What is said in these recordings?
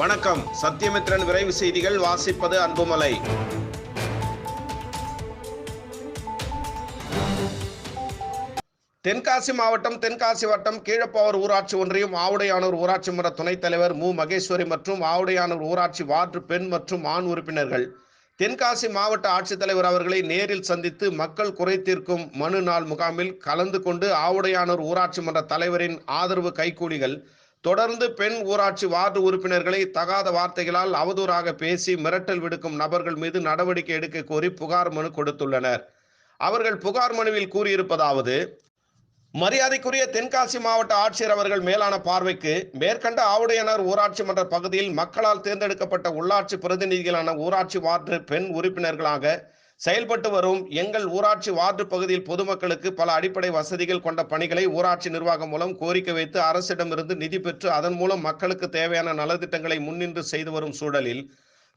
வணக்கம். சத்யமித்ரன் விரைவு செய்திகள் வாசிப்பது அன்புமலை. தென்காசி மாவட்டம் தென்காசி வட்டம் கீழப்பாவூர் ஊராட்சி ஒன்றியம் ஆவுடையானூர் ஊராட்சி மன்ற துணைத் தலைவர் மு. மகேஸ்வரி மற்றும் ஆவுடையானூர் ஊராட்சி வார்டு பெண் மற்றும் ஆண் உறுப்பினர்கள். தென்காசி மாவட்ட ஆட்சித்தலைவர் அவர்களை நேரில் சந்தித்து மக்கள் குறை தீர்க்கும் மனு நாள் முகாமில் கலந்து கொண்டு ஆவுடையானூர் ஊராட்சி மன்ற தலைவரின் ஆதரவு கைக்கூலிகள் தொடர்ந்து பெண் ஊராட்சி வார்டு உறுப்பினர்களை தகாத வார்த்தைகளால் அவதூறாக பேசி மிரட்டல் விடுக்கும் நபர்கள் மீது நடவடிக்கை எடுக்க கோரி புகார் மனு கொடுத்துள்ளனர். அவர்கள் புகார் மனுவில் கூறியிருப்பதாவது மரியாதைக்குரிய தென்காசி மாவட்ட ஆட்சியர் அவர்கள் மேலான பார்வைக்கு மேற்கண்ட ஆவுடையனர் ஊராட்சி மன்ற பகுதியில் மக்களால் தேர்ந்தெடுக்கப்பட்ட உள்ளாட்சி பிரதிநிதிகளான ஊராட்சி வார்டு பெண் உறுப்பினர்களாக செயல்பட்டு வரும் எங்கள் ஊராட்சி வார்டு பகுதியில் பொதுமக்களுக்கு பல அடிப்படை வசதிகள் கொண்ட பணிகளை ஊராட்சி நிர்வாகம் மூலம் கோரிக்கை வைத்து அரசிடமிருந்து நிதி பெற்று அதன் மூலம் மக்களுக்கு தேவையான நலத்திட்டங்களை முன்னின்று செய்து வரும் சூழலில்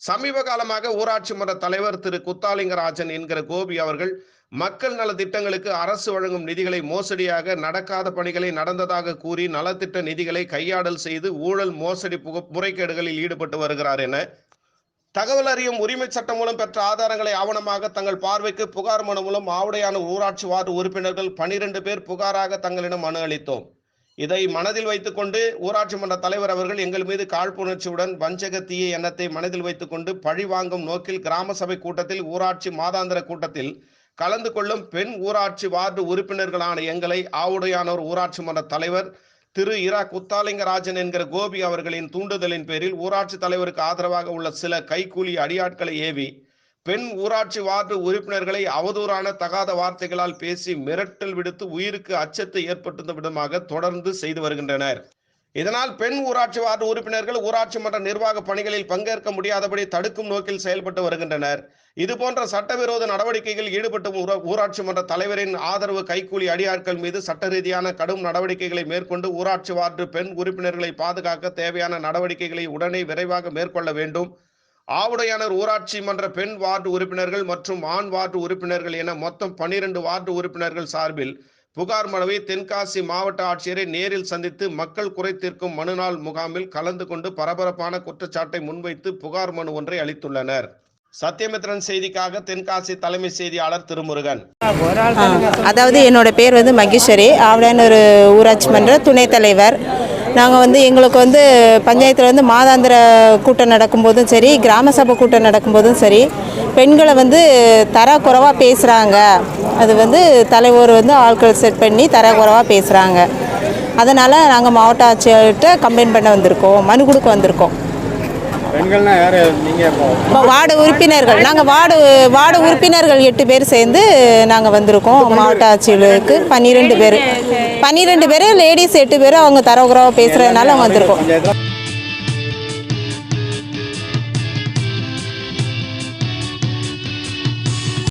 சமீப காலமாக ஊராட்சி மன்ற தலைவர் திரு குத்தாலிங்கராஜன் என்கிற கோபி அவர்கள் மக்கள் நல திட்டங்களுக்கு அரசு வழங்கும் நிதிகளை மோசடியாக நடக்காத பணிகளை நடந்ததாக கூறி நலத்திட்ட நிதிகளை கையாடல் செய்து ஊழல் மோசடி புக- முறைகேடுகளில் ஈடுபட்டு வருகிறார் என தகவல் அறியும் உரிமை சட்டம் மூலம் பெற்ற ஆதாரங்களை ஆவணமாக தங்கள் பார்வைக்கு புகார் மனு மூலம் ஆவுடையான ஊராட்சி வார்டு உறுப்பினர்கள் பனிரெண்டு பேர் புகாராக தங்களிடம் மனு அளித்தோம். இதை மனதில் வைத்துக்கொண்டு ஊராட்சி மன்ற தலைவர் அவர்கள் எங்கள் மீது காழ்ப்புணர்ச்சியுடன் வஞ்சக தீய எண்ணத்தை மனதில் வைத்துக்கொண்டு பழி வாங்கும் நோக்கில் கிராம சபை கூட்டத்தில் ஊராட்சி மாதாந்திர கூட்டத்தில் கலந்து கொள்ளும் பெண் ஊராட்சி வார்டு உறுப்பினர்களான எங்களை ஆவுடையானோர் ஊராட்சி மன்ற தலைவர் திரு இரா குத்தாலிங்கராஜன் என்கிற கோபி அவர்களின் தூண்டுதலின் பேரில் ஊராட்சி தலைவருக்கு ஆதரவாக உள்ள சில கைக்கூலி அடியாட்களை ஏவி பெண் ஊராட்சி வார்டு உறுப்பினர்களை அவதூறான தகாத வார்த்தைகளால் பேசி மிரட்டல் விடுத்து உயிருக்கு அச்சத்தை ஏற்படுத்தும் விதமாக தொடர்ந்து செய்து வருகின்றனர். இதனால் பெண் ஊராட்சி வார்டு உறுப்பினர்கள் ஊராட்சி மன்ற நிர்வாக பணிகளில் பங்கேற்க முடியாதபடி தடுக்கும் நோக்கில் செயல்பட்டு வருகின்றனர். இதுபோன்ற சட்டவிரோத நடவடிக்கையில் ஈடுபட்டு ஊராட்சி மன்ற தலைவரின் ஆதரவு கைக்கூலி அடியாட்கள் மீது சட்ட ரீதியான கடும் நடவடிக்கைகளை மேற்கொண்டு ஊராட்சி வார்டு பெண் உறுப்பினர்களை பாதுகாக்க தேவையான நடவடிக்கைகளை உடனே விரைவாக மேற்கொள்ள வேண்டும். ஆவுடையானர் ஊராட்சி மன்ற பெண் வார்டு உறுப்பினர்கள் மற்றும் ஆண் வார்டு உறுப்பினர்கள் என மொத்தம் பன்னிரண்டு வார்டு உறுப்பினர்கள் சார்பில் புகார் மனுவை தென்காசி மாவட்ட ஆட்சியரை நேரில் சந்தித்து மக்கள் குறை தீர்க்கும் மனுநாள் முகாமில் கலந்து கொண்டு பரபரப்பான குற்றச்சாட்டை முன்வைத்து புகார் மனு ஒன்றை அளித்துள்ளனர். சத்யமித்ரன் செய்திக்காக தென்காசி தலைமை செய்தியாளர் திருமுருகன். அதாவது என்னோட பேர் வந்து மகேஸ்வரி. ஆவடையான ஒரு ஊராட்சி மன்ற துணைத் தலைவர். நாங்கள் வந்து எங்களுக்கு வந்து பஞ்சாயத்தில் வந்து மாதாந்திர கூட்டம் நடக்கும்போதும் சரி கிராம சபை கூட்டம் நடக்கும்போதும் சரி பெண்களை வந்து தரக்குறைவாக பேசுகிறாங்க அது வந்து தலைவர் வந்து ஆட்கள் செட் பண்ணி தரக்குறைவாக பேசுகிறாங்க அதனால் நாங்கள் மாவட்ட ஆட்சியர்கிட்ட கம்ப்ளைண்ட் பண்ண வந்திருக்கோம். மனு கொடுக்க வந்திருக்கோம். வார்டு உறுப்பினர்கள். நாங்கள் வார்டு வார்டு உறுப்பினர்கள் எட்டு பேர் சேர்ந்து நாங்கள் வந்திருக்கோம். மாவட்ட ஆட்சியர்களுக்கு பன்னிரெண்டு பேர். பன்னிரெண்டு பேர் லேடிஸ் எட்டு பேர் அவங்க தரகுறவாக பேசுகிறதுனால வந்திருக்கோம்.